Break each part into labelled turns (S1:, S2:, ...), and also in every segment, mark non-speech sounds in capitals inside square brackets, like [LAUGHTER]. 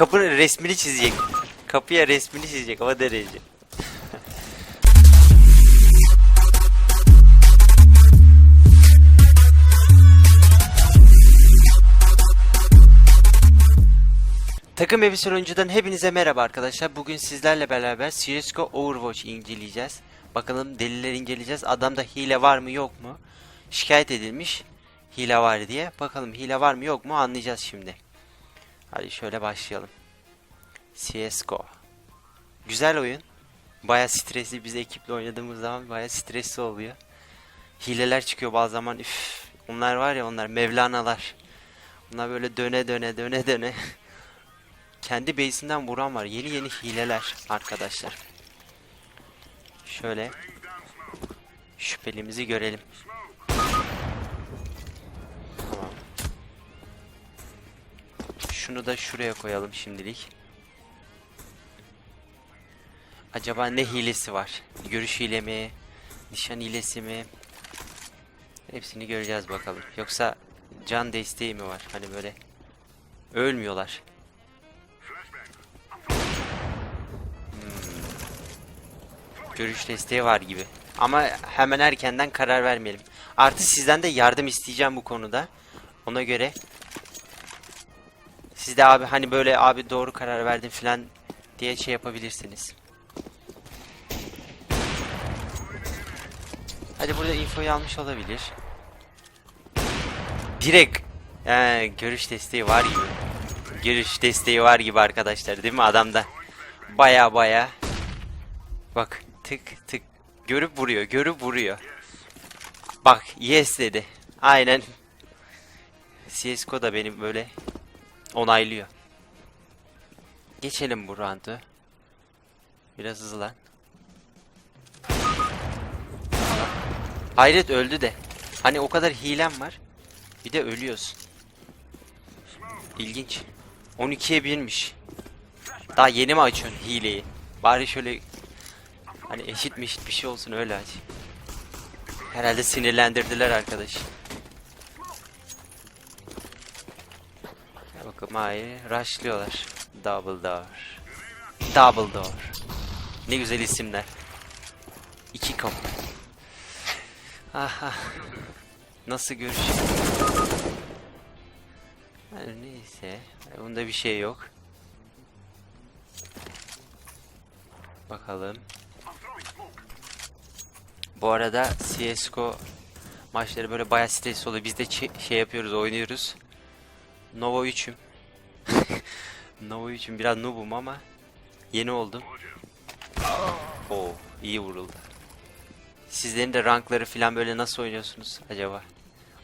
S1: kapının resmini çizecek. Kapıya resmini çizecek o derece. Takım Elbise Oyuncu'dan hepinize merhaba arkadaşlar. Bugün sizlerle beraber CSGO Overwatch inceleyeceğiz. Bakalım deliller inceleyeceğiz. Adamda hile var mı yok mu? Şikayet edilmiş hile var diye. Bakalım hile var mı yok mu anlayacağız şimdi. Hadi şöyle başlayalım. CSGO. Güzel oyun. Baya stresli biz ekiple oynadığımız zaman baya stresli oluyor. Hileler çıkıyor bazı zaman. Üf, onlar var ya onlar Mevlana'lar. Bunlar böyle döne döne döne döne. [LAUGHS] Kendi base'inden vuran var. Yeni yeni hileler arkadaşlar. Şöyle şüphelimizi görelim. Şunu da şuraya koyalım şimdilik. Acaba ne hilesi var? Görüş hile mi? Nişan hilesi mi? Hepsini göreceğiz bakalım. Yoksa can desteği mi var? Hani böyle ölmüyorlar. görüş desteği var gibi. Ama hemen erkenden karar vermeyelim. Artı sizden de yardım isteyeceğim bu konuda. Ona göre siz de abi hani böyle abi doğru karar verdim falan diye şey yapabilirsiniz. Hadi burada infoyu almış olabilir. Direkt ee, görüş desteği var gibi. Görüş desteği var gibi arkadaşlar değil mi adamda? Baya baya. Bak tık tık görüp vuruyor görüp vuruyor. Bak yes dedi. Aynen. CSGO da benim böyle onaylıyor. Geçelim bu roundu. Biraz hızlan. Hayret öldü de. Hani o kadar hilem var. Bir de ölüyorsun. İlginç. 12'ye 1'miş. Daha yeni mi açıyorsun hileyi? Bari şöyle hani eşit mi eşit bir şey olsun öyle aç. Herhalde sinirlendirdiler arkadaş. Hayır. Rushlıyorlar. Double door. Double door. Ne güzel isimler. İki kapı. Aha. Nasıl görüşürüz? Yani neyse. Bunda bir şey yok. Bakalım. Bu arada CSGO maçları böyle bayağı stresli oluyor. Biz de şey yapıyoruz, oynuyoruz. Nova 3'üm. Nova 3'üm biraz noob'um ama yeni oldum. Oo, iyi vuruldu. Sizlerin de rankları falan böyle nasıl oynuyorsunuz acaba?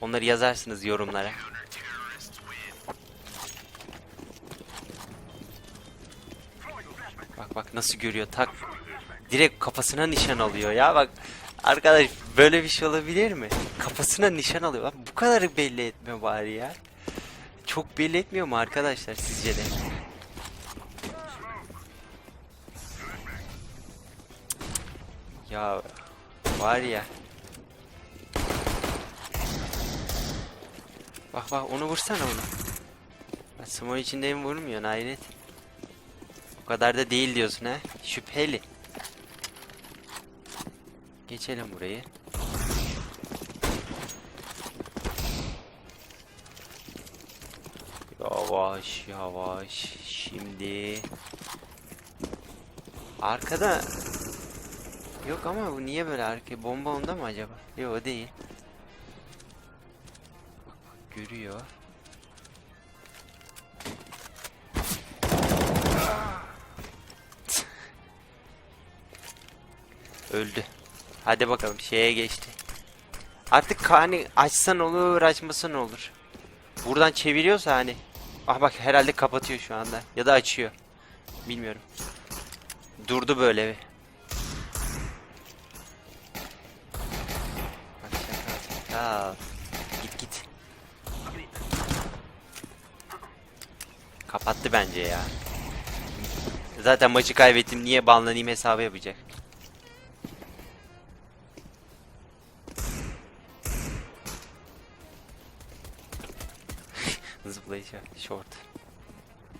S1: Onları yazarsınız yorumlara. Bak bak nasıl görüyor tak. Direkt kafasına nişan alıyor ya bak. Arkadaş böyle bir şey olabilir mi? Kafasına nişan alıyor. Bak, bu kadar belli etme bari ya. Çok belli etmiyor mu arkadaşlar sizce de? Ya var ya. Bak bak onu vursana onu. Small içindeyim vurmuyorsun hayret. O kadar da değil diyorsun ha. Şüpheli. Geçelim burayı. Yavaş yavaş. Şimdi. Arkada. Yok ama bu niye böyle arka bomba onda mı acaba? Yok değil. Görüyor. Öldü. Hadi bakalım şeye geçti. Artık hani açsan olur açmasan olur. Buradan çeviriyorsa hani. Ah bak herhalde kapatıyor şu anda. Ya da açıyor. Bilmiyorum. Durdu böyle bir. Şaka. Git git. Kapattı bence ya. Zaten maçı kaybettim. Niye banlanayım hesabı yapacak. [LAUGHS] Zıplayıcı short.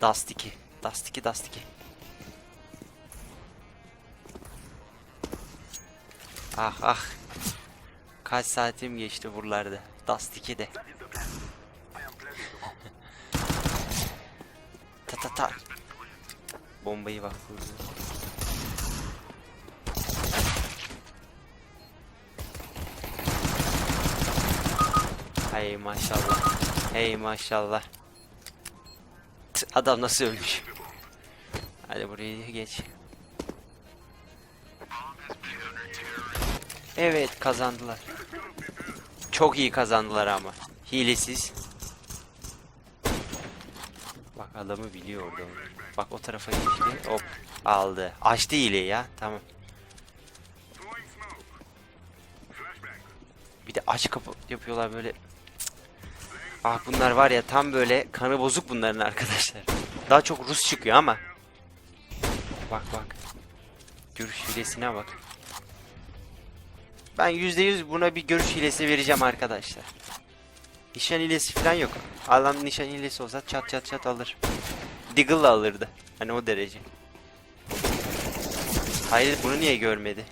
S1: Dust 2. Dust 2 Dust 2. Ah ah. Kaç saatim geçti buralarda. Dust 2'de. [LAUGHS] ta ta ta. Bombayı bak vurdu. Hey maşallah. Hey maşallah. Tı, Adam nasıl ölmüş? Hadi buraya geç. Evet kazandılar. Çok iyi kazandılar ama. Hilesiz. Bak adamı biliyor orada. Bak o tarafa geçti. Hop aldı. Açtı hileyi ya. Tamam. Bir de aç kapı yapıyorlar böyle. Ah bunlar var ya tam böyle kanı bozuk bunların arkadaşlar. Daha çok Rus çıkıyor ama. Bak bak. Görüş hilesine bak. Ben %100 buna bir görüş hilesi vereceğim arkadaşlar. Nişan hilesi falan yok. Adam nişan hilesi olsa çat çat çat alır. Deagle'la alırdı. Hani o derece. Hayır bunu niye görmedi?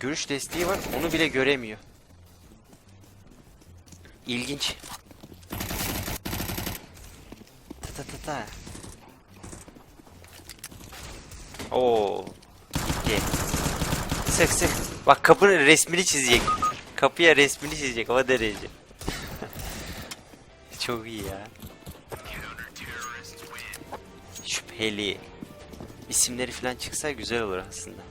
S1: Görüş desteği var onu bile göremiyor. İlginç. Ta ta ta ta. Oo. Sık sık. Bak kapının resmini çizecek. Kapıya resmini çizecek o derece. [LAUGHS] Çok iyi ya. Şüpheli. İsimleri falan çıksa güzel olur aslında.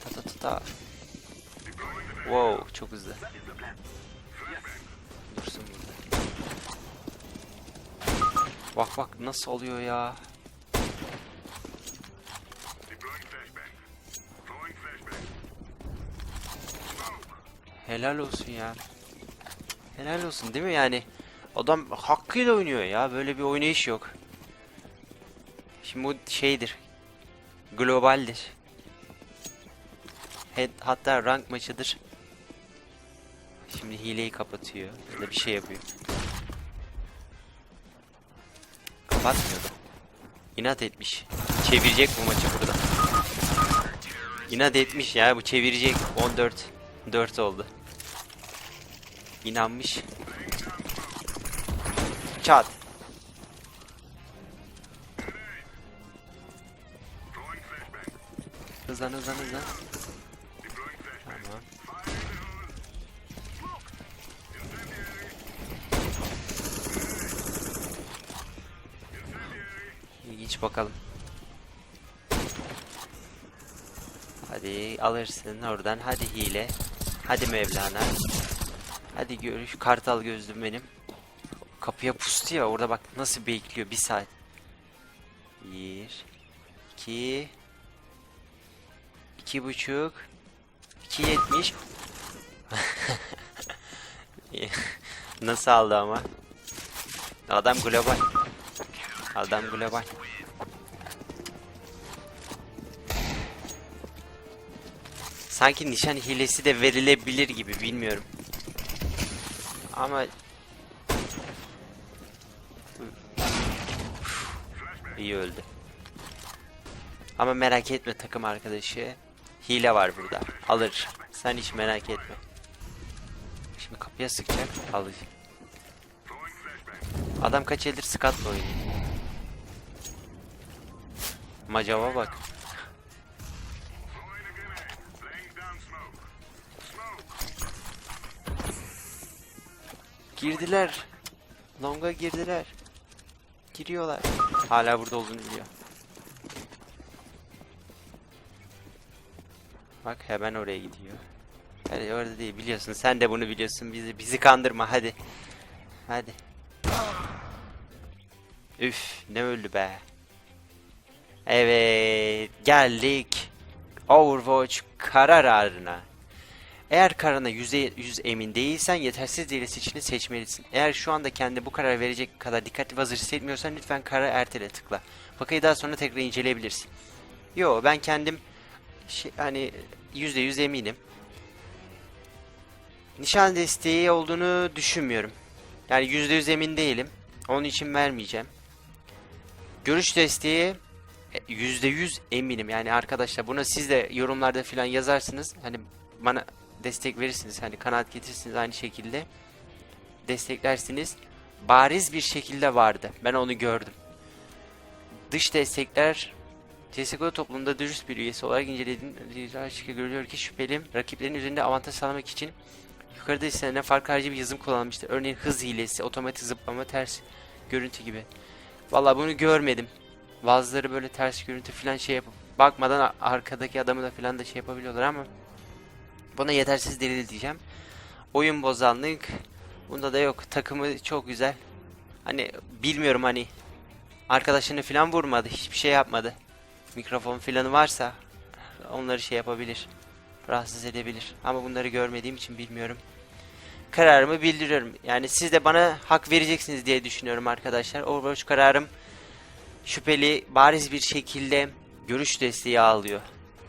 S1: Ta ta ta ta. Wow, çok hızlı. Dursun burada. Bak bak nasıl oluyor ya. Helal olsun ya. Helal olsun değil mi yani? Adam hakkıyla oynuyor ya. Böyle bir oynayış yok. Şimdi bu şeydir. Globaldir. Hatta rank maçıdır. Şimdi hileyi kapatıyor. Ya da bir şey yapıyor. Kapatmıyordu. İnat etmiş. Çevirecek bu maçı burada. İnat etmiş ya bu çevirecek. 14 4 oldu. İnanmış. Çat. Hızlan hızlan hızlan. Tamam. İlginç bakalım. Hadi alırsın oradan. Hadi hile. Hadi Mevlana. Hadi görüş. Kartal gözlüm benim. Kapıya pustu ya. Orada bak nasıl bekliyor. Bir saat. Bir. iki, iki buçuk. iki yetmiş. [LAUGHS] nasıl aldı ama? Adam global. Adam global. Sanki nişan hilesi de verilebilir gibi bilmiyorum. Ama iyi öldü. Ama merak etme takım arkadaşı. Hile var burada. Alır. Sen hiç merak etme. Şimdi kapıya sıkacak. Alır. Adam kaç eldir Scott'la oynuyor. Macava bak. Girdiler. Long'a girdiler. Giriyorlar. Hala burada olduğunu biliyor. Bak hemen oraya gidiyor. Hadi orada değil biliyorsun. Sen de bunu biliyorsun. Bizi bizi kandırma hadi. Hadi. Üf ne öldü be. Evet geldik. Overwatch karar arına. Eğer kararına %100 emin değilsen yetersiz değil seçeneğini seçmelisin. Eğer şu anda kendi bu karar verecek kadar dikkatli ve hazır hissetmiyorsan lütfen kararı ertele tıkla. Vakayı daha sonra tekrar inceleyebilirsin. Yo ben kendim şey, hani %100 eminim. Nişan desteği olduğunu düşünmüyorum. Yani %100 emin değilim. Onun için vermeyeceğim. Görüş desteği e, %100 eminim. Yani arkadaşlar bunu siz de yorumlarda falan yazarsınız. Hani bana destek verirsiniz. Hani kanaat getirirsiniz aynı şekilde. Desteklersiniz. Bariz bir şekilde vardı. Ben onu gördüm. Dış destekler CSGO toplumunda dürüst bir üyesi olarak incelediğim açık görülüyor ki şüphelim rakiplerin üzerinde avantaj sağlamak için yukarıda istenilen fark harici bir yazım kullanmıştır. Örneğin hız hilesi, otomatik zıplama, ters görüntü gibi. Vallahi bunu görmedim. Bazıları böyle ters görüntü falan şey yapıp bakmadan arkadaki adamı da falan da şey yapabiliyorlar ama buna yetersiz delil diyeceğim. Oyun bozanlık bunda da yok. Takımı çok güzel. Hani bilmiyorum hani arkadaşını falan vurmadı. Hiçbir şey yapmadı. Mikrofon falan varsa onları şey yapabilir. Rahatsız edebilir. Ama bunları görmediğim için bilmiyorum. Kararımı bildiriyorum. Yani siz de bana hak vereceksiniz diye düşünüyorum arkadaşlar. Overwatch kararım şüpheli bariz bir şekilde görüş desteği alıyor.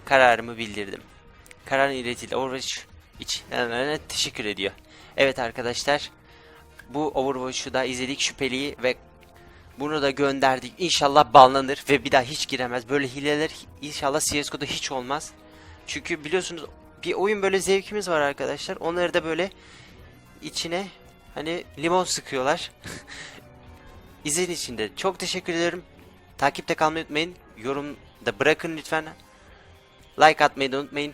S1: Kararımı bildirdim. Kararın iletildi. Overwatch için teşekkür ediyor. Evet arkadaşlar. Bu Overwatch'u da izledik şüpheliyi ve bunu da gönderdik. İnşallah banlanır ve bir daha hiç giremez. Böyle hileler inşallah CSGO'da hiç olmaz. Çünkü biliyorsunuz bir oyun böyle zevkimiz var arkadaşlar. Onları da böyle içine hani limon sıkıyorlar. [LAUGHS] İzlediğiniz için de çok teşekkür ederim. Takipte kalmayı unutmayın. Yorum da bırakın lütfen. Like atmayı da unutmayın.